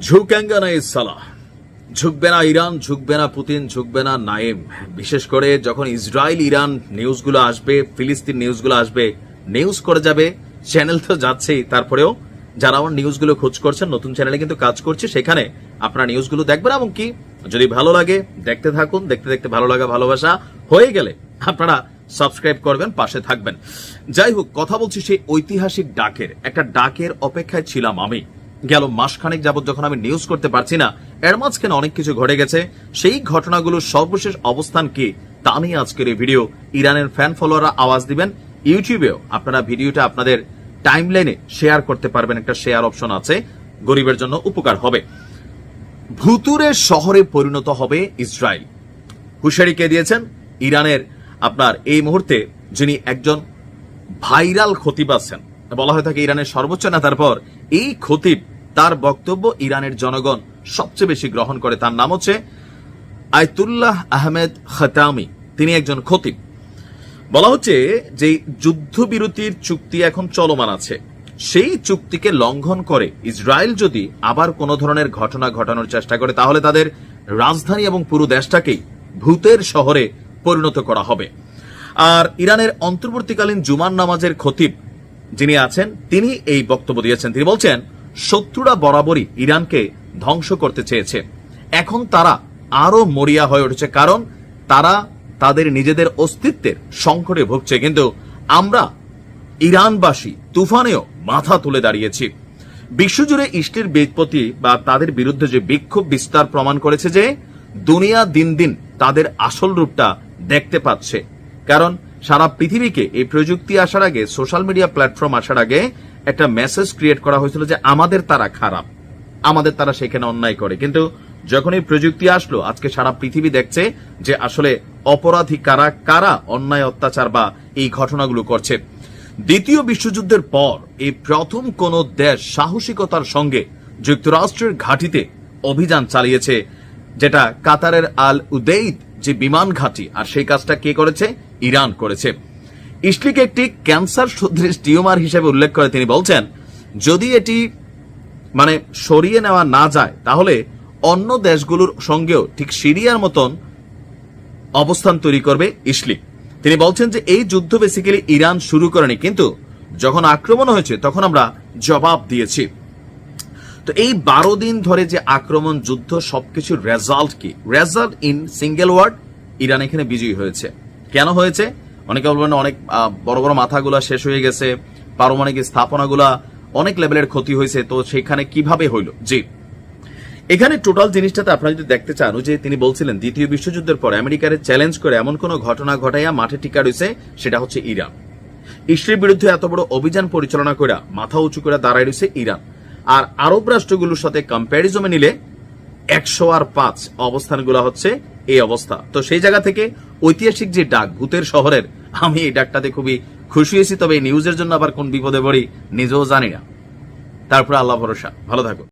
ঝুঁকেঙ্গা না সালাহ। ঝুঁকবে না ইরান ঝুঁকবে না পুতিন ঝুঁকবে না নাইম বিশেষ করে যখন ইসরায়েল, ইরান নিউজগুলো আসবে, ফিলিস্তিন নিউজগুলো আসবে, নিউজ করে যাবে, চ্যানেল তো যাচ্ছেই। তারপরেও যারা আমার নিউজগুলো খোঁজ করছেন, নতুন চ্যানেলে কিন্তু কাজ করছে, সেখানে আপনারা নিউজগুলো দেখবেন এবং কি, যদি ভালো লাগে, দেখতে থাকুন, দেখতে দেখতে ভালো লাগা, ভালোবাসা হয়ে গেলে আপনারা সাবস্ক্রাইব করবেন, পাশে থাকবেন। যাই হোক, কথা বলছি সেই ঐতিহাসিক ডাকের। একটা ডাকের অপেক্ষায় ছিলাম আমি। গেল মাসখানেক যাবৎ যখন আমি নিউজ করতে পারছি না, এর মাঝখানে অনেক কিছু ঘটে গেছে। সেই ঘটনাগুলোর সর্বশেষ অবস্থান কি, তা নিয়ে আজকের এই ভিডিও ইরানের ফ্যান ফলোয়াররা আওয়াজ দিবেন। ইউটিউবেও আপনারা ভিডিওটা আপনাদের টাইমলাইনে শেয়ার করতে পারবেন। একটা শেয়ার অপশন আছে। গরিবের জন্য উপকার হবে। ভুতুরের শহরে পরিণত হবে ইসরায়েল। হুঁশিয়ারি কে দিয়েছেন ইরানের আপনার এই মুহূর্তে যিনি একজন ভাইরাল খতিব আছেন বলা হয়ে থাকে ইরানের সর্বোচ্চ নেতার পর এই খতিব তার বক্তব্য ইরানের জনগণ সবচেয়ে বেশি গ্রহণ করে। তার নাম হচ্ছে আয়তুল্লাহ আহমেদ খতামি। তিনি একজন খতিব। বলা হচ্ছে যে যুদ্ধবিরতির চুক্তি এখন চলমান আছে। সেই চুক্তিকে লঙ্ঘন করে ইসরায়েল যদি আবার কোন ধরনের ঘটনা ঘটানোর চেষ্টা করে, তাহলে তাদের রাজধানী এবং পুরো দেশটাকেই ভূতের শহরে পরিণত করা হবে। আর ইরানের অন্তর্বর্তীকালীন জুমান নামাজের খতিব যিনি আছেন, তিনি এই বক্তব্য দিয়েছেন। তিনি বলছেন শত্রুরা বরাবরই ইরানকে ধ্বংস করতে চেয়েছে। এখন তারা আরও মরিয়া হয়ে উঠেছে কারণ তারা তাদের নিজেদের অস্তিত্বের সংকটে ভুগছে। কিন্তু আমরা ইরানবাসী তুফানেও মাথা তুলে দাঁড়িয়েছি। বিশ্বজুড়ে ইস্টের বেদপতি বা তাদের বিরুদ্ধে যে বিক্ষোভ বিস্তার প্রমাণ করেছে যে দুনিয়া দিন দিন তাদের আসল রূপটা দেখতে পাচ্ছে। কারণ সারা পৃথিবীকে এই প্রযুক্তি আসার আগে, সোশ্যাল মিডিয়া প্ল্যাটফর্ম আসার আগে একটা মেসেজ ক্রিয়েট করা হয়েছিল যে আমাদের তারা খারাপ। আমাদের তারা সেখানে অন্যায় করে। কিন্তু যখন এই প্রযুক্তি আসলো, আজকে সারা পৃথিবী দেখছে যে আসলে অপরাধী কারা কারা অন্যায় অত্যাচার বা এই ঘটনাগুলো করছে। দ্বিতীয় বিশ্বযুদ্ধের পর এই প্রথম কোন দেশ সাহসিকতার সঙ্গে যুক্তরাষ্ট্রের ঘাঁটিতে অভিযান চালিয়েছে, যেটা কাতারের আল উদেইদ যে বিমান ঘাঁটি, আর সেই কাজটা কে করেছে? ইরান করেছে। ইসলিকে একটি ক্যান্সার সদৃশ টিউমার হিসেবে উল্লেখ করে তিনি বলছেন, যদি এটি মানে সরিয়ে নেওয়া না যায়, তাহলে অন্য দেশগুলোর সঙ্গেও ঠিক সিরিয়ার মতন অবস্থান তৈরি করবে ইসলিক। তিনি বলছেন যে এই যুদ্ধ বেসিক্যালি ইরান শুরু করেনি, কিন্তু যখন আক্রমণ হয়েছে, তখন আমরা জবাব দিয়েছি। তো এই বারো দিন ধরে যে আক্রমণ, যুদ্ধ, সবকিছুর রেজাল্ট কি? Result in single word Iran এখানে বিজয়ী হয়েছে। কেন হয়েছে? অনেকে বলবেন অনেক বড় বড় মাথাগুলা শেষ হয়ে গেছে, পারমাণবিক স্থাপনাগুলা অনেক লেভেলের ক্ষতি হয়েছে, তো সেখানে কীভাবে হইল? জি। এখানে টোটাল জিনিসটাতে আপনারা যদি দেখতে চান যে তিনি বলছিলেন, দ্বিতীয় বিশ্বযুদ্ধের পর আমেরিকারে চ্যালেঞ্জ করে এমন কোন ঘটনা ঘটাইয়া মাঠে টিকা রয়েছে সেটা হচ্ছে ইরান। ইসরায়েলের বিরুদ্ধে এত বড় অভিযান পরিচালনা করে মাথা উঁচু করে দাঁড়ায় রয়েছে ইরান। আর আরব রাষ্ট্রগুলোর সাথে কম্প্যারিজমে নিলে একশো আর পাঁচ অবস্থানগুলো হচ্ছে এই অবস্থা। তো সেই জায়গা থেকে ঐতিহাসিক যে ডাক, ভূতের শহরের, আমি এই ডাকটাতে খুবই খুশি হয়েছি, তবে এই নিউজের জন্য আবার কোন বিপদে পড়ি নিজেও জানি না। তারপরে আল্লাহ ভরসা। ভালো থাকো